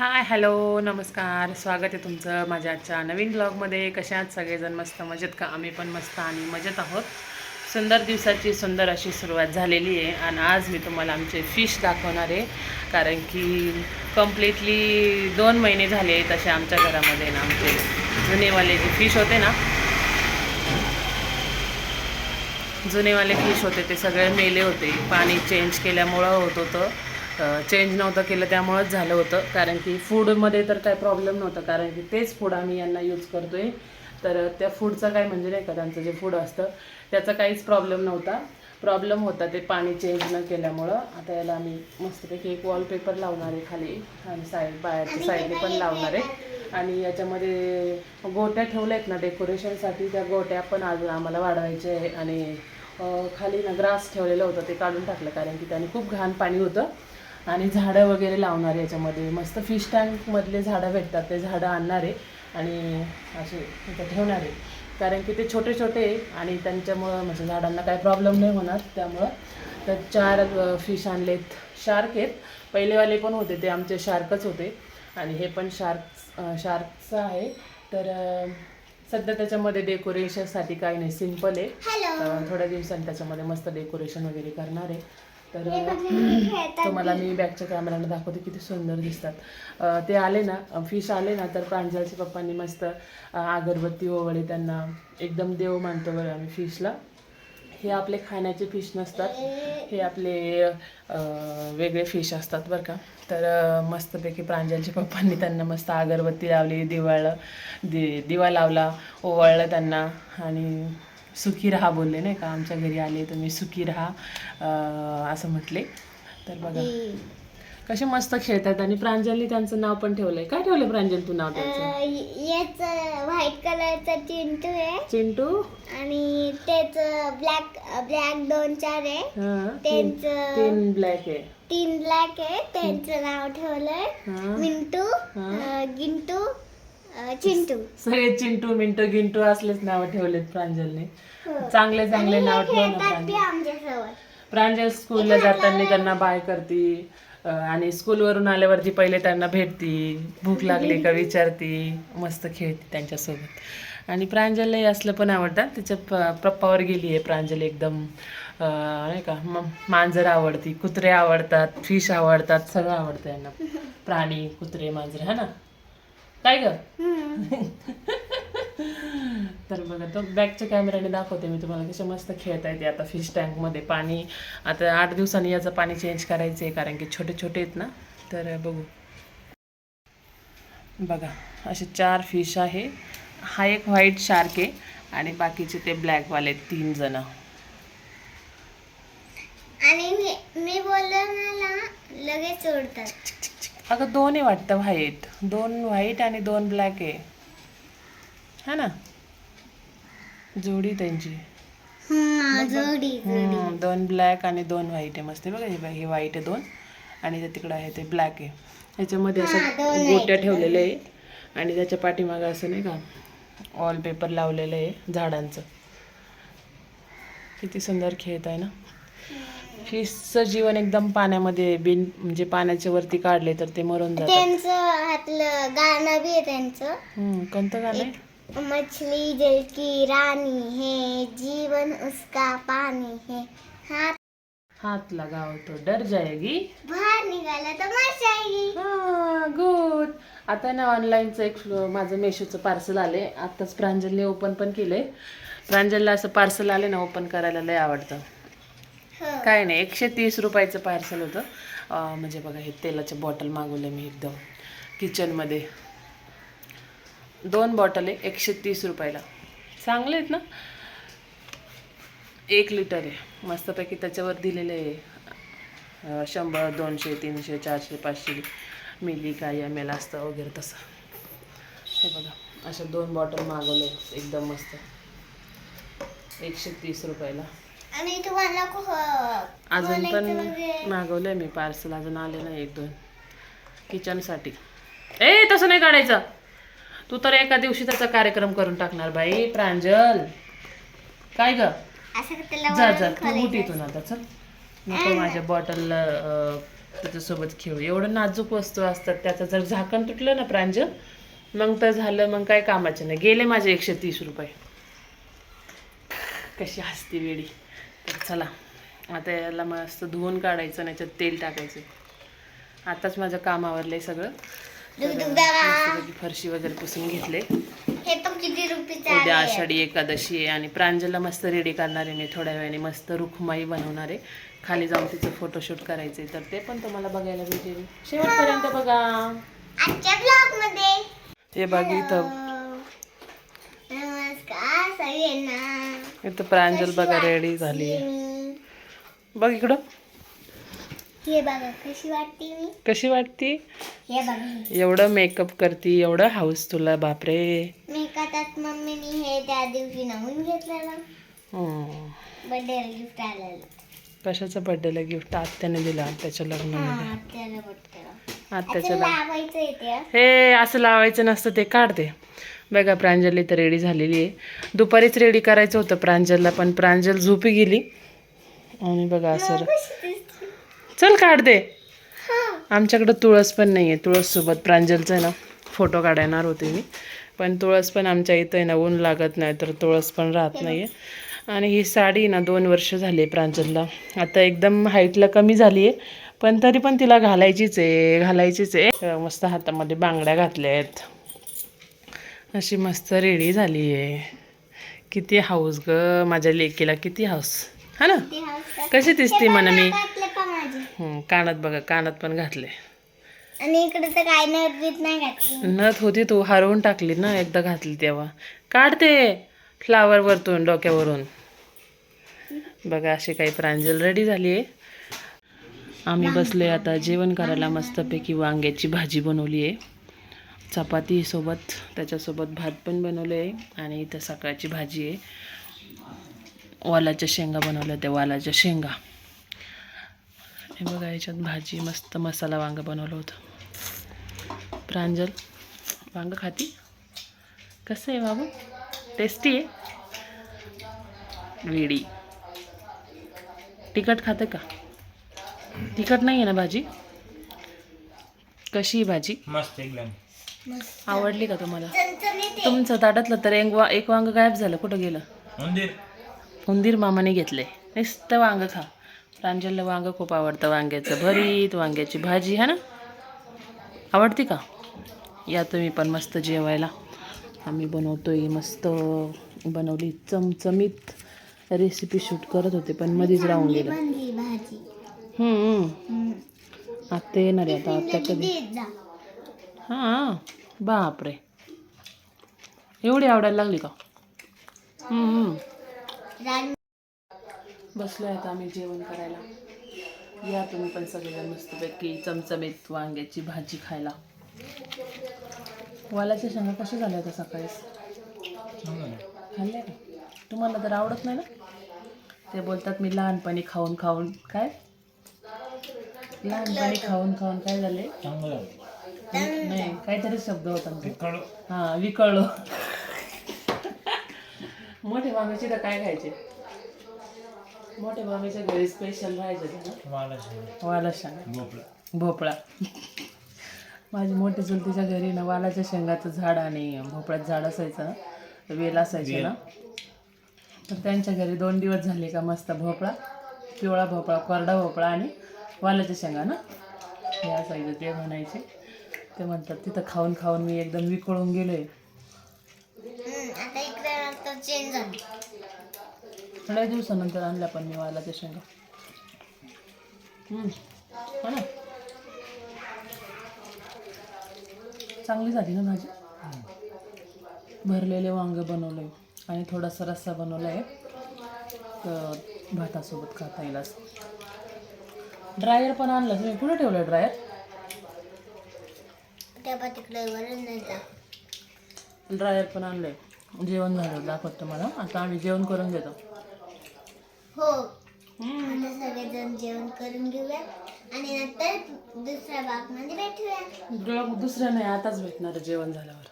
Hi hello नमस्कार. स्वागत आहे तुमचं माझ्या आजच्या नवीन ब्लॉगमध्ये. कशा आहात सगळेजण? मस्त मजेत का? आम्ही पण मस्त आणि मजेत आहोत. सुंदर दिवसाची सुंदर अशी सुरुवात झालेली आहे आणि आज मी तुम्हाला आमचे फिश दाखवणार आहे. कारण की कम्प्लिटली दोन महिने झाले तसे आमच्या घरामध्ये ना आमचे जुनेवाले जे फिश होते ना जुनेवाले फिश होते ते सगळे मेले होते. पाणी चेंज केल्यामुळं होत होतं. चेंज नव्हतं केलं त्यामुळंच झालं होतं. कारण की फूडमध्ये तर काय प्रॉब्लेम नव्हता. कारण की तेच फूड आम्ही यांना यूज करतोय. तर त्या फूडचं काय म्हणजे नाही का त्यांचं जे फूड असतं त्याचा काहीच प्रॉब्लेम नव्हता. प्रॉब्लेम होता ते पाणी चेंज न केल्यामुळं. आता याला आम्ही मस्तपैकी एक वॉलपेपर लावणार आहे खाली. आणि साईड बाहेरच्या साईडने पण लावणार आहे. आणि याच्यामध्ये गोट्या ठेवल्या आहेत ना डेकोरेशनसाठी त्या गोट्या पण अजून आम्हाला वाढवायच्या आहे. आणि खाली ना ग्रास ठेवलेलं होतं ते काढून टाकलं. कारण की त्याने खूप घाण पाणी होतं. आणि झाडं वगैरे लावणार आहे याच्यामध्ये. मस्त फिश टँकमधले झाडं भेटतात ते झाडं आणणार आहे. आणि असे इथं ठेवणार आहे. कारण की ते छोटे छोटे आणि त्यांच्यामुळं म्हणजे झाडांना काही प्रॉब्लेम नाही होणार. त्यामुळं तर चार फिश आणलेत. शार्क आहेत. पहिलेवाले पण होते ते आमचे शार्कच होते. आणि हे पण शार्क शार्कचं आहे. तर सध्या त्याच्यामध्ये डेकोरेशनसाठी काही नाही. सिंपल आहे. थोड्या दिवसांनी त्याच्यामध्ये मस्त डेकोरेशन वगैरे करणार आहे. तर तुम्हाला मी बॅकच्या कॅमेराला दाखवते किती सुंदर दिसतात. ते आले ना फिश आले ना तर प्रांजलच्या पप्पांनी मस्त अगरबत्ती ओवळी त्यांना एकदम देव मानतो बरं आम्ही फिशला. हे आपले खाण्याचे फिश नसतात. हे आपले वेगळे फिश असतात बरं का. तर मस्तपैकी प्रांजलच्या पप्पांनी त्यांना मस्त अगरबत्ती लावली दिवाळं दि दिवा लावला ओवाळलं त्यांना आणि सुखी राहा बोलले नाही का? आमच्या घरी आले तुम्ही सुखी राहा असं म्हटले. तर बघा. कसे मस्त खेळतात आणि प्रांजलनी त्यांचं नाव पण ठेवलंय. काय ठेवलं प्रांजल तू नाव त्यांचं? याच व्हाईट कलरचा चिंटू आहे. चिंटू? आणि त्याच ब्लॅक ब्लॅक दोन चार आहे. हा तीन त्यांचं तीन ब्लॅक आहे. तीन ब्लॅक आहे. त्यांचं नाव ठेवलंय. हा. मिंटू अं, गिंटू चिंटू. सगळे चिंटू मिंटू गिंटू असलेच नाव ठेवलेत प्रांजलने. चांगले चांगले नाव ठेव ना खेळतात ते प्रांजल प्रांजल स्कूलला जाताना त्यांना बाय करती आणि स्कूलवरून आल्यावरती पहिले त्यांना भेटती भूक लागली का विचारती मस्त खेळती त्यांच्यासोबत. आणि प्रांजललाही असलं पण आवडतं तिच्या प- पप्पावर गेली आहे प्रांजल एकदम. नाही का म- मांजर आवडती कुत्रे आवडतात फिश आवडतात सगळं आवडतं यांना. प्राणी कुत्रे मांजर हा ना? काय ग तर बघा तो बॅकच्या कॅमेऱ्याने दाखवते मी तुम्हाला कसे मस्त खेळता येते आता फिश टँकमध्ये पाणी. आता आठ दिवसांनी याचं पाणी चेंज करायचं आहे कारण की छोटे छोटे आहेत ना. तर बघू. बघा असे चार फिश आहे. हा एक व्हाईट शार्क आहे आणि बाकीचे ते ब्लॅकवाले तीन जण. आणि मी मी बोललो लगेच सोडतात अगं दोन आहे वाटतं व्हाईट. दोन व्हाईट आणि दोन ब्लॅक आहे. हा ना? जोडी त्यांची. हा जोडी दोन ब्लॅक आणि दोन व्हाईट आहे. मस्त आहे बघा हे बघा, हे व्हाईट आहे दोन आणि ते तिकडं आहे ते ब्लॅक आहे. याच्यामध्ये असं गोट्या ठेवलेल्या आहे आणि त्याच्या पाठीमागं असं नाही का वॉलपेपर लावलेलं आहे झाडांचं. किती सुंदर खेळत आहे ना? फिशचं जीवन एकदम पाण्यामध्ये बिन म्हणजे पाण्याच्या वरती काढले तर ते मरून जातात. त्यांचं हातलं गाणं बी आहे त्यांचं. हम्म, कोणतं गाणं आहे? मछली जल की रानी है जीवन उसका पानी है. हात हात लगाओ तो डर जाएगी. बाहेर निघाला तर मजा येईल हा गुड आता ना ऑनलाईनचं एक माझं मेशोचं पार्सल आले आत्ताच प्रांजलने ओपन पण केलंय. प्रांजलला असं पार्सल आले ना ओपन करायला लय आवडतं. हो. काय नाही एकशे तीस रुपयाचं पार्सल होतं. म्हणजे बघा हे तेलाचे बॉटल मागवले मी एकदम किचनमध्ये दोन बॉटल आहे एकशे तीस रुपयाला. चांगले आहेत ना? एक लिटर आहे. मस्तपैकी त्याच्यावर दिलेले आहे. शंभर दोनशे तीनशे चारशे पाचशे मिली काय एम एल असतं वगैरे तसं. हे बघा अशा दोन बॉटल मागवले एकदम मस्त. एकशे तीस रुपयाला. आणि तुम्हाला अजून पण मागवलंय मी पार्सल अजून आले नाही एक दोन. किचनसाठी ए तसं नाही काढायचं. तू तर एका दिवशी त्याचा कार्यक्रम करून टाकणार बाई प्रांजल. काय ग? जा जा. तू. उठ इथून आता चल. नको माझ्या बॉटल त्याच्यासोबत खेळू एवढं नाजूक वस्तू असतात त्याचं जर झाकण तुटलं ना प्रांजल मग तर झालं मग काय कामाचं नाही. गेले माझे एकशे तीस रुपये. कशी हसती वेळी तर चला. आता याला मस्त धुवून काढायचं नाही त्याच्यात तेल टाकायचं. आताच माझं काम आवरलंय सगळं. फरशी वगैरे पुसून घेतले. उद्या आषाढी एकादशी आहे आणि प्रांजलला मस्त रेडी करणार आहे मी थोड्या वेळाने. मस्त रुखमाई बनवणार आहे. खाली जाऊन तिचं फोटोशूट करायचंय. तर ते पण तुम्हाला बघायला भेटेल. शेवटपर्यंत बघा. हे बघ इथं. नमस्कार इथं प्रांजल बघा रेडी झाली. आहे बघ इकडं. हे बघा कशी वाटते मी? कशी वाटती? हे बघा. एवढं मेकअप करती एवढं हाऊस तुला बापरे. मी कथात मम्मीने हे त्या दिवशी नवीन घेतलेलं. हम्म. बर्थडे गिफ्ट आलेलं. कशाचं बर्थडेला गिफ्ट आत्याने दिलं आत्याच्या लग्नामध्ये. हा आत्याच्या लग्न लावायचं येते हे असं लावायचं नसतं ते काढते बघा प्रांजली तर रेडी झालेली आहे. दुपारीच रेडी करायचं होतं प्रांजलला पण प्रांजल झोपी गेली. आणि बघा असं चल काढ दे. आमच्याकडं तुळस पण नाही आहे तुळससोबत प्रांजलचं आहे ना फोटो काढणार होते मी. पण तुळस पण आमच्या इथं आहे ना ऊन लागत नाही तर तुळस पण राहत नाही आहे आणि ही साडी ना दोन वर्ष झाली आहे प्रांजलला. आता एकदम हाईटला कमी झाली आहे पण तरी पण तिला घालायचीच आहे घालायचीच आहे. मस्त हातामध्ये बांगड्या घातल्या आहेत अशी मस्त रेडी झाली आहे किती हाऊस ग माझ्या लेकीला किती हाऊस. हा ना? कशी दिसते म्हणा मी? कानात बघा कानात पण घातले. आणि इकडे तर काय नवीन नाही घातली. नथ होती तू हरवून टाकली ना एकदा घातली तेव्हा. काढते फ्लावर वरतून डोक्यावरून. बघा अशी काही प्रांजल रेडी झाली आहे आम्ही बसलोय आता जेवण करायला मस्तपैकी वांग्याची भाजी बनवली आहे चपातीसोबत त्याच्यासोबत भात पण बनवले आहे. आणि इथं सकाळची भाजी आहे. वालाच्या शेंगा बनवल्या त्या वालाच्या शेंगा. हे बघा याच्यात भाजी मस्त मसाला वांगं बनवलं होतं. प्रांजल वांगं खाती? कसं आहे बाबू? टेस्टी आहे? वेडी. तिखट खातं का? तिखट नाही आहे ना भाजी? कशी आहे भाजी? मस्त एकदम. आवडली का तुम्हाला? तुमचं ताटातलं तर एक वा एक वांग गायब झालं. कुठं गेलं? मंदिर उंदीर मामाने घेतले. नुसतं वांग खा. प्रांजलला वांग खूप आवडतं. वांग्याचं भरीत वांग्याची भाजी है ना? आवडती का? या तुम्ही पण मस्त जेवायला. आम्ही बनवतोय मस्त. बनवली चमचमीत रेसिपी शूट करत होते पण मध्येच राहून गेलं. आत्या येणार आहे आता. आत्या कधी? हां बापरे. एवढी आवडायला लागली का? बसलो आहेत आम्ही जेवण करायला. या तुम्ही पण सगळ्या मस्तपैकी चमचमीत वांग्याची भाजी खायला. वालाच्या शेंगा कशा झाल्या होत्या सकाळीच खाल्ल्या का? तुम्हाला तर आवडत नाही ना? ते बोलतात मी लहानपणी खाऊन खाऊन काय? लहानपणी खाऊन खाऊन काय झाले? चांगलं नाही काहीतरी शब्द होता. कळू हा विकळलो. मोठे मामीचे तर काय खायचे? मोठे मामीच्या घरी स्पेशल राहायचे वाला शेंगा भोपळा. भोपळा. माझी मोठी चुलतीच्या घरी ना वालाच्या शेंगाचं झाड आणि भोपळ्याचं झाड असायचं ना वेल असायचे ना. तर त्यांच्या घरी दोन दिवस झाले का मस्त भोपळा पिवळा भोपळा कोरडा भोपळा आणि वालाच्या शेंगा ना. हे असायचं ते म्हणायचे. ते म्हणतात तिथं खाऊन खाऊन मी एकदम विकळून गेलोय हम्म, आता इकडे आता चेंज झाली. थोड्या दिवसानंतर आणल्या पण मी वालाच्या शेंगा. हम्म. हो ना? चांगली झाली ना भाजी? भरलेले वांगे बनवले आणि थोडासा रस्सा बनवला आहे तर भातासोबत खाता येईल असं. ड्रायर पण आणलं तुम्ही कुठे ठेवलं ड्रायर तेव्हा तिकडे वरून नाही जा ड्रायर पण आणलंय. जेवण झालं दाखवत तुम्हाला आता आम्ही जेवण करून घेतो. हो. आता सगळेजण जेवण करून घेऊया. आणि नंतर दुसऱ्या बागमध्ये भेटूया. दुसऱ्या नाही आताच भेटणार जेवण झाल्यावर.